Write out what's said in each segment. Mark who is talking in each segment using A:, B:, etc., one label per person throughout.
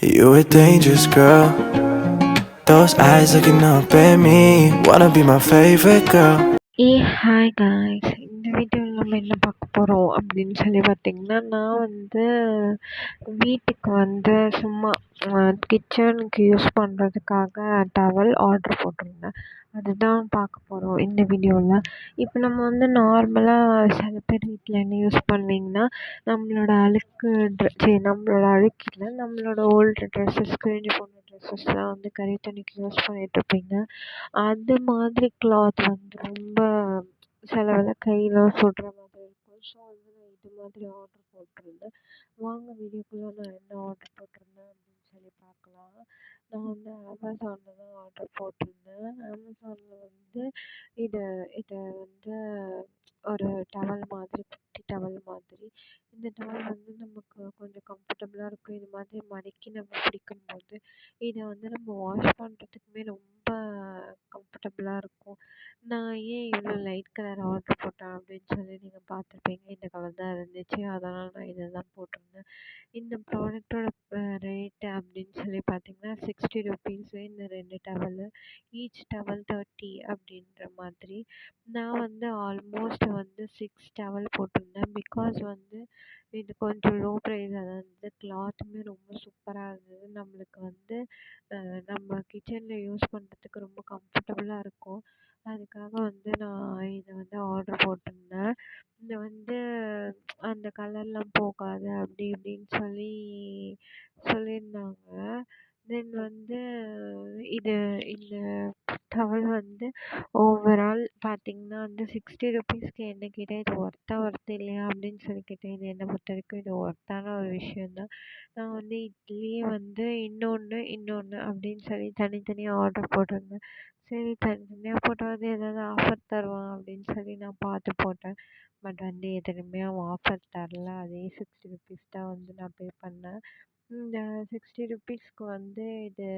A: You a dangerous girl. Those eyes looking up at me. Wanna be my favorite girl.
B: ஏ hi guys இந்த வீடியோவில் நம்ம என்ன பார்க்க போகிறோம் அப்படின்னு சொல்லி பார்த்தீங்கன்னா நான் வந்து வீட்டுக்கு வந்து சும்மா கிச்சனுக்கு யூஸ் பண்ணுறதுக்காக டவல் ஆர்டர் போட்டிருந்தேன். அதுதான் பார்க்க போகிறோம் இந்த வீடியோவில் இப்போ நம்ம வந்து நார்மலாக சில பேர் வீட்டில் என்ன யூஸ் பண்ணுவீங்கன்னா நம்மளோட அழுக்கு ட்ரெ சரி நம்மளோட அழுக்கு இல்லை நம்மளோட ஓல்டு ட்ரெஸ்ஸஸ் கிழிஞ்சு போன ட்ரெஸ்ஸஸ்லாம் வந்து கறி துணிக்கு யூஸ் பண்ணிகிட்ருப்பீங்க அது மாதிரி கிளாத் வந்து ரொம்ப சிலதுல கையெல்லாம் சுடுற மாதிரி இருக்கும். ஸோ வந்து நான் இது மாதிரி ஆர்டர் போட்டிருந்தேன். வாங்க வீடியோக்குள்ளே நான் என்ன ஆர்டர் போட்டிருந்தேன் சொல்லி பார்க்கலாம் நான் வந்து அமேசானில் தான் ஆர்டர் போட்டிருந்தேன். அமேசானில் வந்து இதை இதை வந்து ஒரு டவல் மாதிரி குட்டி டவல் மாதிரி. இந்த டவல் வந்து நமக்கு கொஞ்சம் கம்ஃபர்டபுளாக இருக்கும். இது மாதிரி மடக்கி நம்ம பிடிக்கும்போது இதை வந்து நம்ம வாஷ் பண்ணுறதுக்குமே ரொம்ப கம்ஃபர்டபுளாக இருக்கும். நான் ஏன் இவ்வளோ லைட் கலர் ஆர்டர் போட்டேன் அப்படின்னு சொல்லி நீங்கள் பார்த்துருப்பீங்க. இந்த கலர் தான் இருந்துச்சு. அதனால் நான் இதை தான் போட்டிருந்தேன். இந்த ப்ராடக்ட்டோட ரேட்டு அப்படின்னு சொல்லி பார்த்தீங்கன்னா சிக்ஸ்டி ருபீஸு இந்த ரெண்டு டவலு ஈச் டவல் தேர்ட்டி அப்படின்ற மாதிரி. நான் வந்து ஆல்மோஸ்ட் வந்து சிக்ஸ் டவல் போட்டிருந்தேன். பிகாஸ் வந்து இது கொஞ்சம் லோ ப்ரைஸ் அதாவது கிளாத்துமே ரொம்ப சூப்பராக இருந்தது. நம்மளுக்கு வந்து நம்ம கிச்சனில் யூஸ் பண்ணுறதுக்கு ரொம்ப கம்ஃபர்டபுளாக இருக்கும். அதுக்காக வந்து நான் இதை வந்து ஆர்டர் போட்டிருந்தேன். கலர்லாம் போகாது அப்படி இப்படின்னு சொல்லி சொல்லியிருந்தாங்க. தென் வந்து இது இந்த டவல் வந்து ஓவரால் பார்த்தீங்கன்னா வந்து சிக்ஸ்டி ருப்பீஸ்க்கு என்ன கேட்டால் இது ஒர்த்தா ஒர்த்து இல்லையா அப்படின்னு சொல்லி கேட்டேன் இது என்னை பொறுத்த வரைக்கும் இது ஒர்த்தான ஒரு விஷயந்தான் நான் வந்து இட்லி வந்து இன்னொன்று இன்னொன்று அப்படின்னு சொல்லி தனித்தனியாக ஆர்டர் போட்டிருந்தேன். சரி தனித்தனியாக போட்டாவது ஏதாவது ஆஃபர் தருவான் அப்படின்னு சொல்லி நான் பார்த்து போட்டேன். பட் வந்து எதுலையுமே அவன் ஆஃபர் தரல. அதே சிக்ஸ்டி ருபீஸ் தான் வந்து நான் பே பண்ணேன். இந்த சிக்ஸ்டி ருபீஸ்க்கு வந்து இது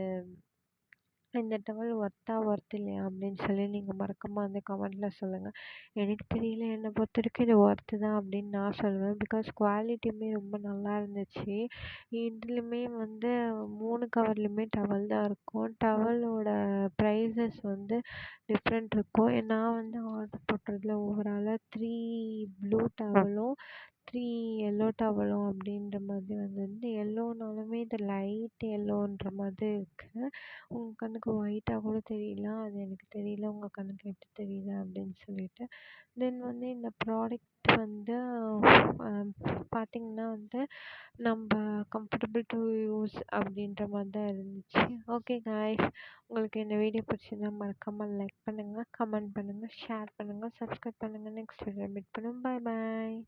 B: இந்த டவல் ஒர்த்தா ஒர்த் இல்லையா? அப்படின்னு சொல்லி நீங்கள் மறக்காமல் வந்து கமெண்ட்டில் சொல்லுங்கள் எனக்கு தெரியல என்னை பொறுத்த வரைக்கும் இது ஒர்த்து தான் அப்படின்னு நான் சொல்லுவேன். பிகாஸ் குவாலிட்டியுமே ரொம்ப நல்லா இருந்துச்சு. இதுலேயுமே வந்து மூணு கவர்லேயுமே டவல் தான் இருக்கும். டவலோட ப்ரைஸஸ் வந்து டிஃப்ரெண்ட் இருக்கும். நான் வந்து ஆர்டர் போட்டதில் ஓவராலாக த்ரீ ப்ளூ டவலும் த்ரீ எல்லோ டவலும் அப்படின்ற மாதிரி வந்திருந்து எல்லோனாலுமே இது லைட் எல்லோன்ற மாதிரி இருக்குது உங்கள் கண்ணுக்கு ஒயிட்டாக கூட தெரியலாம் அது எனக்கு தெரியல உங்கள் கண்ணுக்கு எப்படி தெரியுது அப்படின்னு சொல்லிட்டு. தென் வந்து இந்த ப்ராடக்ட் வந்து பார்த்திங்கன்னா வந்து நம்ம கம்ஃபர்டபுள் டு யூஸ் அப்படின்ற மாதிரி தான் இருந்துச்சு. ஓகே காய்ஸ் உங்களுக்கு இந்த வீடியோ பிடிச்சிருந்தா மறக்காமல் லைக் பண்ணுங்கள் கமெண்ட் பண்ணுங்கள் ஷேர் பண்ணுங்கள் சப்ஸ்கிரைப் பண்ணுங்கள் நெக்ஸ்ட் வீடியோ மீட் பண்ணும் பாய் பாய்